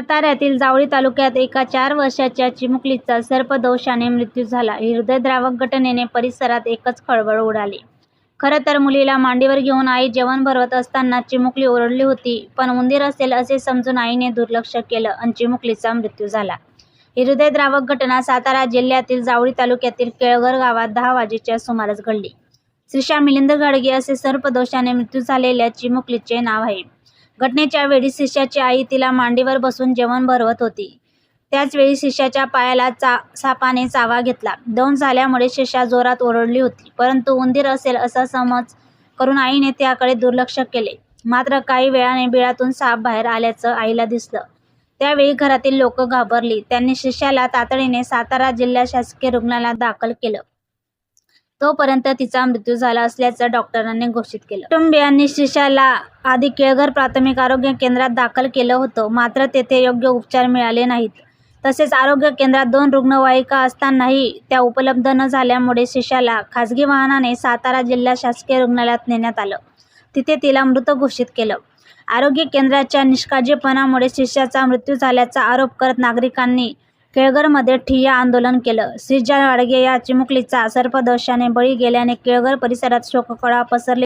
साताऱ्यातील जावळी तालुक्यात एका चार वर्षाच्या चिमुकलीचा सर्पदोषाने मृत्यू झाला. हृदयद्रावक घटनेने परिसरात एकच खळबळ उडाली. खरं तर मुलीला मांडीवर घेऊन आई जेवण भरवत असताना चिमुकली ओरडली होती पण उंदीर असेल असे समजून आईने दुर्लक्ष केलं आणि चिमुकलीचा मृत्यू झाला. हृदयद्रावक घटना सातारा जिल्ह्यातील जावळी तालुक्यातील केळघर गावात दहा वाजेच्या सुमारास घडली. श्रीशा मिलिंद गाडगे असे सर्पदोषाने मृत्यू झालेल्या चिमुकलीचे नाव आहे. घटनेच्या वेळी शिष्याची आई तिला मांडीवर बसून जेवण भरवत होती. त्याचवेळी शिष्याच्या पायाला चा सापाने चावा घेतला. दौन झाल्यामुळे शिष्या जोरात ओरडली होती. परंतु उंदीर असेल असा समज करून आईने त्याकडे दुर्लक्ष केले. मात्र काही वेळाने बिळातून साप बाहेर आल्याचं आईला दिसलं. त्यावेळी घरातील लोक घाबरली. त्यांनी शिष्याला तातडीने सातारा जिल्हा शासकीय रुग्णालयात दाखल केलं. तोपर्यंत तिचा मृत्यू झाला असल्याचं डॉक्टरांनी घोषित केलं. कुटुंबियांनी शिष्याला आधी केळघर प्राथमिक आरोग्य केंद्रात दाखल केलं होतं. मात्र तेथे योग्य उपचार मिळाले नाहीत. तसेच आरोग्य केंद्रात दोन रुग्णवाहिका असतानाही त्या उपलब्ध न झाल्यामुळे शिष्याला खासगी वाहनाने सातारा जिल्हा शासकीय रुग्णालयात नेण्यात आलं. तिथे तिला मृत घोषित केलं. आरोग्य केंद्राच्या निष्काळजीपणामुळे शिष्याचा मृत्यू झाल्याचा आरोप करत नागरिकांनी केळघरमध्ये ठिय्या आंदोलन केलं. श्रीजा गाडगे या चिमुकलीचा सर्पदंशाने बळी गेल्याने केळघर परिसरात शोककळा पसरली.